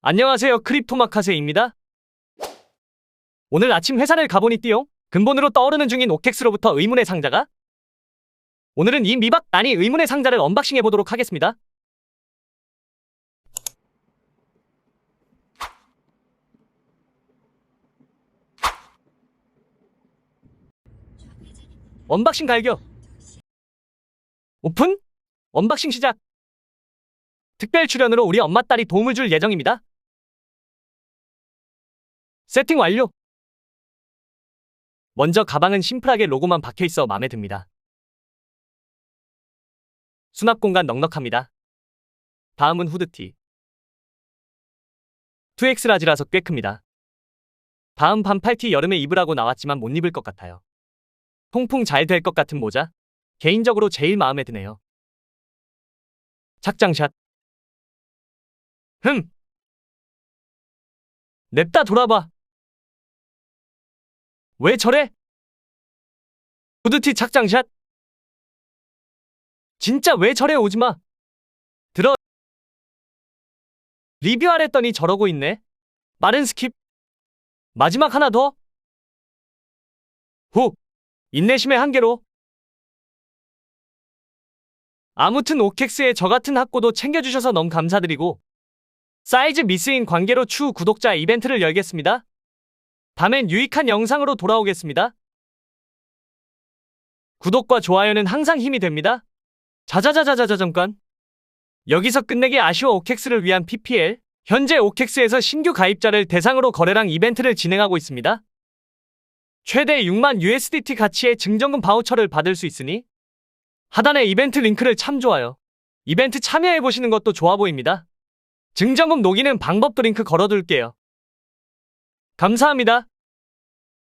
안녕하세요. 크립토마카세입니다. 오늘 아침 회사를 가보니 띠용 근본으로 떠오르는 중인 오캑스로부터 의문의 상자가 오늘은 이 미박 아니 의문의 상자를 언박싱 해보도록 하겠습니다. 언박싱 갈겨 오픈 언박싱 시작 특별 출연으로 우리 엄마 딸이 도움을 줄 예정입니다. 세팅 완료. 먼저 가방은 심플하게 로고만 박혀 있어 마음에 듭니다. 수납 공간 넉넉합니다. 다음은 후드티. 2X 라지라서 꽤 큽니다. 다음 반팔티 여름에 입으라고 나왔지만 못 입을 것 같아요. 통풍 잘 될 것 같은 모자. 개인적으로 제일 마음에 드네요. 착장샷. 흠. 냅다 돌아봐. 왜 저래? 후드티 착장샷? 진짜 왜 저래 오지마. 들어. 리뷰하랬더니 저러고 있네. 마른 스킵. 마지막 하나 더. 후. 인내심의 한계로. 아무튼 오캑스의 저 같은 학고도 챙겨주셔서 너무 감사드리고 사이즈 미스인 관계로 추후 구독자 이벤트를 열겠습니다. 다음엔 유익한 영상으로 돌아오겠습니다. 구독과 좋아요는 항상 힘이 됩니다. 자자자자자자 잠깐. 여기서 끝내기 아쉬워 오캑스를 위한 PPL. 현재 오캑스에서 신규 가입자를 대상으로 거래랑 이벤트를 진행하고 있습니다. 최대 6만 USDT 가치의 증정금 바우처를 받을 수 있으니 하단에 이벤트 링크를 참조하여 이벤트 참여해보시는 것도 좋아 보입니다. 증정금 녹이는 방법도 링크 걸어둘게요. 감사합니다.